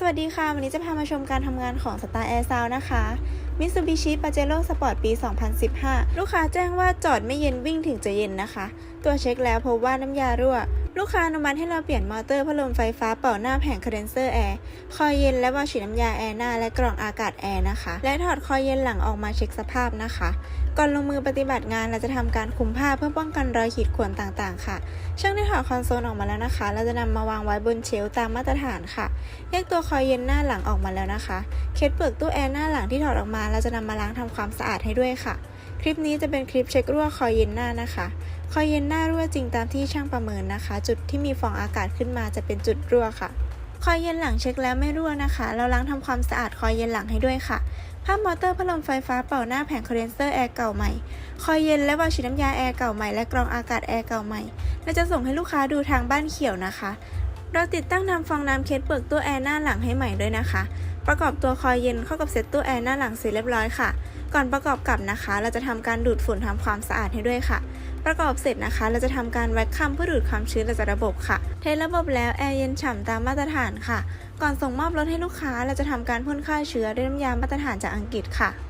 สวัสดีค่ะ วันนี้จะพามาชมการทำงานของ Star Air Sound นะคะ Mitsubishi Pajero Sport ปี 2015 ลูกค้าแจ้งว่าจอดไม่เย็นวิ่งถึงจะเย็นนะคะ ตัวเช็คแล้วพบว่าน้ำยารั่ว ลูกค้าอนุมัติให้เราเปลี่ยนมอเตอร์พัดลมไฟฟ้าเป่าหน้าแผงคอนเดนเซอร์แอร์ คอยเย็นและวาล์วฉีดน้ำยาแอร์หน้าและกล่องอากาศแอร์นะคะ และถอดคอยเย็นหลังออกมาเช็คสภาพนะคะ ก่อนลงมือปฏิบัติงานเราจะทำการคุมผ้าเพื่อป้องกันรอยขีดข่วนต่างๆ ค่ะ ช่างได้ถอดคอนโซลออกมาแล้วนะคะ เราจะนำมาวางไว้บนเชลตามมาตรฐานค่ะ แยกตัวคอยเย็นหน้าหลังออกมาแล้วนะคะ เคสเปลือกตู้แอร์หน้าหลังที่ถอดออกมา เราจะนำมาล้างทำความสะอาดให้ด้วยค่ะ คลิปนี้จะเป็นคลิปเช็ครั่วคอยเย็นหน้านะคะ คอยเย็นหน้ารั่วจริงตามที่ช่างประเมินนะคะ จุดที่มีฟองอากาศขึ้นมาจะเป็นจุดรั่วค่ะ คอยเย็นหลังเช็คแล้วไม่รั่วนะคะ เราล้างทำความสะอาดคอยเย็นหลังให้ด้วยค่ะภาพมอเตอร์พัดลมไฟฟ้าเป่าหน้าแผงคอนเดนเซอร์แอร์เก่าใหม่ คอยเย็นและวาล์วฉีน้ำยาแอร์เก่าใหม่และกรองอากาศแอร์เก่าใหม่เราจะส่งให้ลูกค้าดูทางบ้านเขียวนะคะ เราติดตั้งนำฟองน้ำเคสเปลือกตู้แอร์หน้าหลังให้ใหม่ด้วยนะคะ ประกอบตัวคอยเย็นเข้ากับเซ็ตตู้แอร์หน้าหลังเสร็จเรียบร้อยค่ะ ก่อนประกอบกับนะคะ เราจะทำการดูดฝุ่นทำความสะอาดให้ด้วยค่ะ ประกอบเสร็จนะคะ เราจะทำการแวคคัมเพื่อดูดความชื้นออกจากระบบค่ะ เทสระบบแล้วแอร์เย็นฉ่ำตามมาตรฐานค่ะ ก่อนส่งมอบรถให้ลูกค้า เราจะทำการพ่นฆ่าเชื้อด้วยน้ำยามาตรฐานจากอังกฤษค่ะ